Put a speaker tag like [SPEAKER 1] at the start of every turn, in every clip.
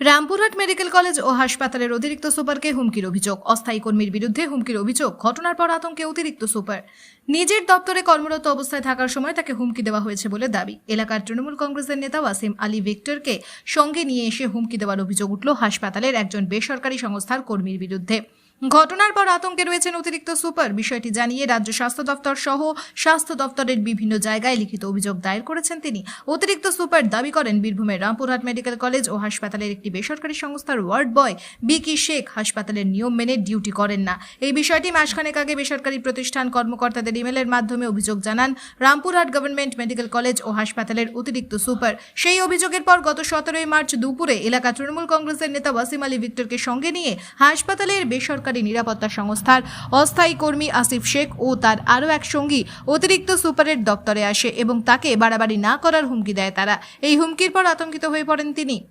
[SPEAKER 1] Rampurhat medical college ও হাসপাতালের অতিরিক্ত সুপারকে হুমকির অভিযোগ। অস্থায়ী কর্মীর বিরুদ্ধে হুমকির অভিযোগ। ঘটনার পর আতঙ্কে অতিরিক্ত সুপার। নিজের দপ্তরে কর্মরত অবস্থায় থাকার সময় তাকে হুমকি দেওয়া হয়েছে বলে দাবি। এলাকার তৃণমূল কংগ্রেসের নেতা ওয়াসিম আলী ভিক্টরকে সঙ্গে নিয়ে এসে হুমকি দেওয়ার অভিযোগ উঠল হাসপাতালের একজন বেসরকারি সংস্থার কর্মীর বিরুদ্ধে। ঘটনার পর আতঙ্কে রয়েছেন অতিরিক্ত সুপার। বিষয়টি জানিয়ে রাজ্য স্বাস্থ্য দপ্তর সহ স্বাস্থ্য দপ্তরের বিভিন্ন জায়গায় লিখিত অভিযোগ দায়ের করেছেন তিনি। অতিরিক্ত সুপার দাবি করেন, বীরভূমের রামপুরহাট মেডিকেল কলেজ ও হাসপাতালের একটি বেসরকারি সংস্থার ওয়ার্ড বয় বিকি শেখ হাসপাতালের নিয়ম মেনে ডিউটি করেন না। এই বিষয়টি মাসখানেক আগে বেসরকারি প্রতিষ্ঠান কর্মকর্তাদের ইমেলের মাধ্যমে অভিযোগ জানান রামপুরহাট গভর্নমেন্ট মেডিকেল কলেজ ও হাসপাতালের অতিরিক্ত সুপার। সেই অভিযোগের পর গত সতেরোই মার্চ দুপুরে এলাকা তৃণমূল কংগ্রেসের নেতা ওয়াসিম আলী ভিক্টরকে সঙ্গে নিয়ে হাসপাতালের বেসরকারি নিরাপত্তা সংস্থার অস্থায়ী কর্মী আসিফ শেখ ও তার আরও এক সঙ্গী অতিরিক্ত সুপারের দপ্তরে আসে এবং তাকে বাড়াবাড়ি না করার হুমকি দেয় তারা। এই হুমকির পর আতঙ্কিত হয়ে পড়েন তিনি।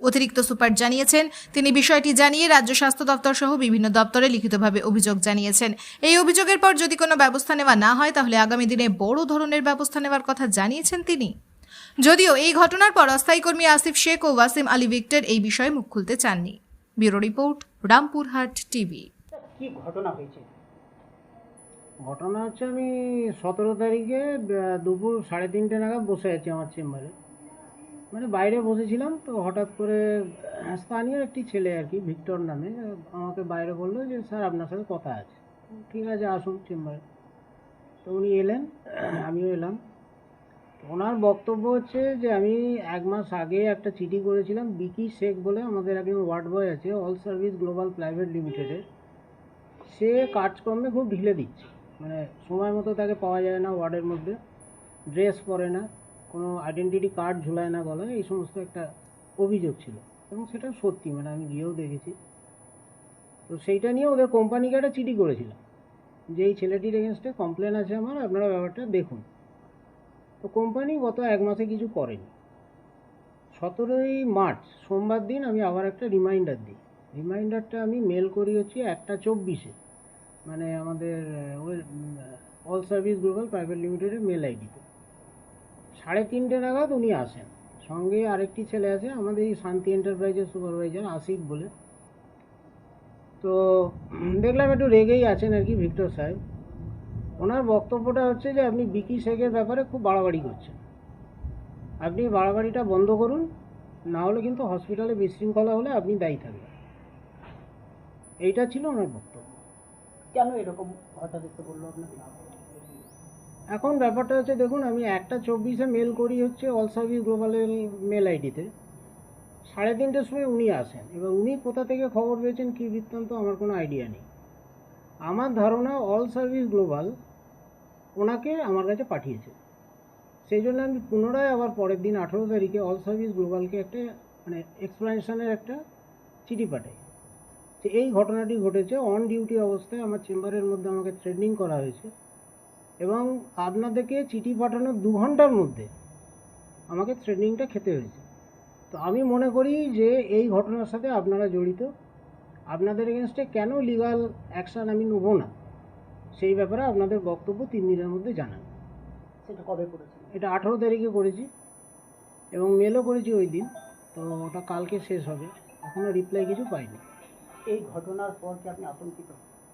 [SPEAKER 1] অতিরিক্ত সুপার জানিয়েছেন, তিনি বিষয়টি জানিয়ে রাজ্য স্বাস্থ্য দপ্তর সহ বিভিন্ন দপ্তরে লিখিতভাবে অভিযোগ জানিয়েছেন। এই অভিযোগের পর যদি কোনো ব্যবস্থা নেওয়া না হয়, তাহলে আগামী দিনে বড় ধরনের ব্যবস্থা নেওয়ার কথা জানিয়েছেন তিনি। যদিও এই ঘটনার পর অস্থায়ী কর্মী আসিফ শেখ ও ওয়াসিম আলী ভিক্টর এই বিষয়ে মুখ খুলতে চাননি। Bureau report, Rampurhat TV.
[SPEAKER 2] কি ঘটনা হয়েছে?
[SPEAKER 3] ঘটনা হচ্ছে আমি সতেরো তারিখে দুপুর সাড়ে তিনটে নাগাদ বসে আছি আমার চেম্বারে। মানে বাইরে বসেছিলাম তো হঠাৎ করে স্থানীয় একটি ছেলে আর কি, ভিক্টর নামে, আমাকে বাইরে বলল যে, স্যার, আপনার সাথে কথা আছে। ঠিক আছে, আসুন চেম্বারে। তো উনি এলেন আমিও এলাম। ওনার বক্তব্য হচ্ছে যে আমি এক মাস আগে একটা চিঠি করেছিলাম, বিকি শেখ বলে আমাদের একজন ওয়ার্ড বয় আছে, অল সার্ভিস গ্লোবাল প্রাইভেট লিমিটেডের সে কাজকর্মে খুব ঢিলে দিচ্ছে মানে সময় মতো তাকে পাওয়া যায় না ওয়ার্ডের মধ্যে, ড্রেস পরে না, কোনো আইডেন্টিটি কার্ড ঝুলায় না গলায়, এই সমস্ত একটা অভিযোগ ছিল। এবং সেটা সত্যি মানে আমি গিয়েও দেখেছি। তো সেইটা নিয়ে ওদের কোম্পানিকে একটা চিঠি করেছিলাম, যে এই ছেলেটির এগেনস্টে কমপ্লেন আছে আমার, আপনারা ব্যাপারটা দেখুন। তো কোম্পানি গত এক মাসে কিছু করেনি। সতেরোই মার্চ, সোমবার দিন আমি আবার একটা রিমাইন্ডার দিই। রিমাইন্ডারটা আমি মেল করি হচ্ছে একটা চব্বিশে। মানে আমাদের অল সার্ভিস গ্লোবাল প্রাইভেট লিমিটেডের মেল আইডিতে সাড়ে তিনটে নাগাদ উনি আসেন। সঙ্গে আরেকটি ছেলে আছে, আমাদের এই শান্তি এন্টারপ্রাইজের সুপারভাইজার আসিফ বলে। তো দেখলাম একটু রেগেই আছেন আর কি ভিক্টর সাহেব। ওনার বক্তব্যটা হচ্ছে যে আপনি বিকি শেখের ব্যাপারে খুব বাড়াবাড়ি করছেন। আপনি বাড়াবাড়িটা বন্ধ করুন না হলে কিন্তু হসপিটালে বিশৃঙ্খলা হলে আপনি দায়ী থাকবেন। এইটা ছিল ওনার বক্তব্য।
[SPEAKER 2] কেন এরকম হঠাৎ একটু বলল আপনাকে?
[SPEAKER 3] এখন ব্যাপারটা হচ্ছে দেখুন আমি একটা চব্বিশে মেল করি হচ্ছে অল সার্ভিস গ্লোবালের মেল আইডিতে। সাড়ে তিনটের সময় উনি আসেন এবার উনি কোথা থেকে খবর পেয়েছেন কী বৃত্তান্ত আমার কোনো আইডিয়া নেই। আমার ধারণা অল সার্ভিস গ্লোবাল ওনাকে আমার কাছে পাঠিয়েছে। সেই জন্য আমি পুনরায় আবার পরের দিন আঠেরো তারিখে অল সার্ভিস গ্লোবালকে একটা মানে এক্সপ্লানেশনের একটা চিঠি পাঠাই। যে এই ঘটনাটি ঘটেছে অন ডিউটি অবস্থায় আমার চেম্বারের মধ্যে আমাকে ট্রেনিং করা হয়েছে এবং আপনাদেরকে চিঠি পাঠানোর দু ঘণ্টার মধ্যে আমাকে থ্রেডিংটা খেতে হয়েছে। তো আমি মনে করি যে এই ঘটনার সাথে আপনারা জড়িত। আপনাদের এগেনস্টে কেন লিগাল অ্যাকশান আমি নেব না? সেই ব্যাপারে আপনাদের বক্তব্য তিন দিনের মধ্যে জানান।
[SPEAKER 2] সেটা কবে করেছেন?
[SPEAKER 3] এটা আঠেরো তারিখে করেছি এবং মেলও করেছি ওই দিন তো ওটা কালকে শেষ হবে এখনও রিপ্লাই কিছু পাইনি।
[SPEAKER 2] এই ঘটনার পর কি আপনি আতঙ্কিত?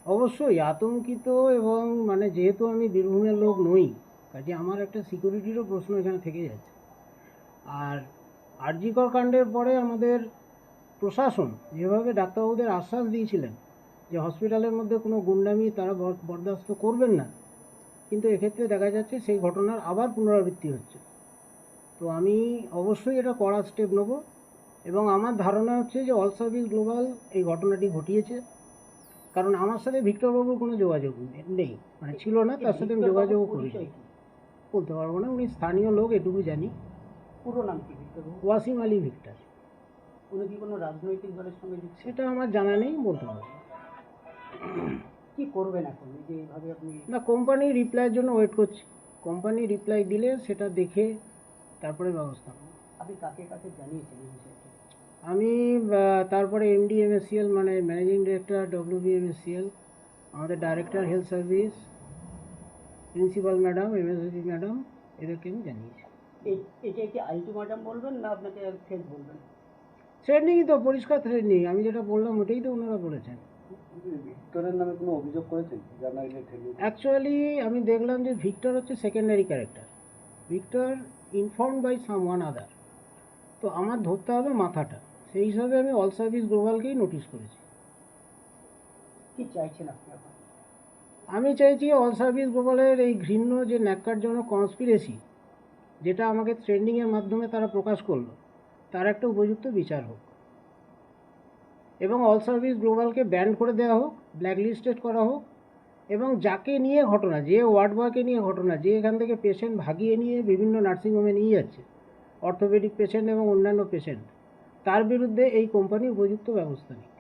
[SPEAKER 3] অবশ্যই আতঙ্কিত এবং মানে যেহেতু আমি বীরভূমের লোক নই কাজে আমার একটা সিকিউরিটিরও প্রশ্ন এখানে থেকে যাচ্ছে। আর আরজিকর কাণ্ডের পরে আমাদের প্রশাসন যেভাবে ডাক্তারবাবুদের আশ্বাস দিয়েছিলেন যে হসপিটালের মধ্যে কোনো গুন্ডামি তারা বরদাস্ত করবেন না। কিন্তু এক্ষেত্রে দেখা যাচ্ছে সেই ঘটনার আবার পুনরাবৃত্তি হচ্ছে। তো আমি অবশ্যই এটা কড়া স্টেপ নেব এবং আমার ধারণা হচ্ছে যে অল সার্ভিস গ্লোবাল এই ঘটনাটি ঘটিয়েছে। কারণ আমার সাথে ভিক্টরবাবুর কোনো যোগাযোগ নেই- মানে ছিল না তার সাথে আমি যোগাযোগও করি বলতে পারব না উনি স্থানীয় লোক এটুকু জানি।
[SPEAKER 2] পুরো নাম কি
[SPEAKER 3] ওয়াসিম আলী ভিক্টর।
[SPEAKER 2] উনি কি কোনো রাজনৈতিক দলের সঙ্গে
[SPEAKER 3] সেটা আমার জানা নেই বলতে পারব।
[SPEAKER 2] কি করবেন এখন? যে এইভাবে আপনি
[SPEAKER 3] না কোম্পানি রিপ্লাইয়ের জন্য ওয়েট করছি। কোম্পানি রিপ্লাই দিলে সেটা দেখে তারপরে ব্যবস্থা নেব।
[SPEAKER 2] আপনি কাকে কাকে জানিয়েছেন এই বিষয়টি
[SPEAKER 3] আমি তারপরে এমডি এমএসসিএল মানে ম্যানেজিং ডিরেক্টর ডব্লিউবি এমএসসিএল আমাদের director health service principal madam MSC madam এদেরকে আমি জানিয়েছি।
[SPEAKER 2] এটা কি আলটিমাটাম বলবেন না আপনাকে ফেস বলবেন?
[SPEAKER 3] থ্রেডনিংই তো পরিষ্কার থ্রেডনিং আমি যেটা বললাম ওটাই তো ওনারা বলেছেন।
[SPEAKER 4] ভিক্টরের নামে কোনো অভিযোগ করেছেন?
[SPEAKER 3] অ্যাকচুয়ালি আমি দেখলাম যে ভিক্টর হচ্ছে secondary character Victor inform by someone other তো আমার ধরতে হবে মাথাটা। সেই হিসাবে আমি অল সার্ভিস গ্লোবালকেই নোটিশ করেছি।
[SPEAKER 2] কি চাইছেন আপনি
[SPEAKER 3] আমি চাইছি অল সার্ভিস গ্লোবালের এই ঘৃণ্য যে ন্যাক্কারজনক কনস্পিরেসি যেটা আমাকে ট্রেন্ডিংয়ের মাধ্যমে তারা প্রকাশ করল তার একটা উপযুক্ত বিচার হোক। এবং অল সার্ভিস গ্লোবালকে ব্যান্ড করে দেওয়া হোক ব্ল্যাক লিস্টেড করা হোক, এবং যাকে নিয়ে ঘটনা, যে ওয়ার্ড বয়কে নিয়ে ঘটনা, যে এখান থেকে পেশেন্ট ভাগিয়ে নিয়ে বিভিন্ন নার্সিংহোমে নিয়ে যাচ্ছে অর্থোপেডিক পেশেন্ট এবং অন্যান্য পেশেন্ট তার বিরুদ্ধে এই কোম্পানি উপযুক্ত ব্যবস্থা নিক।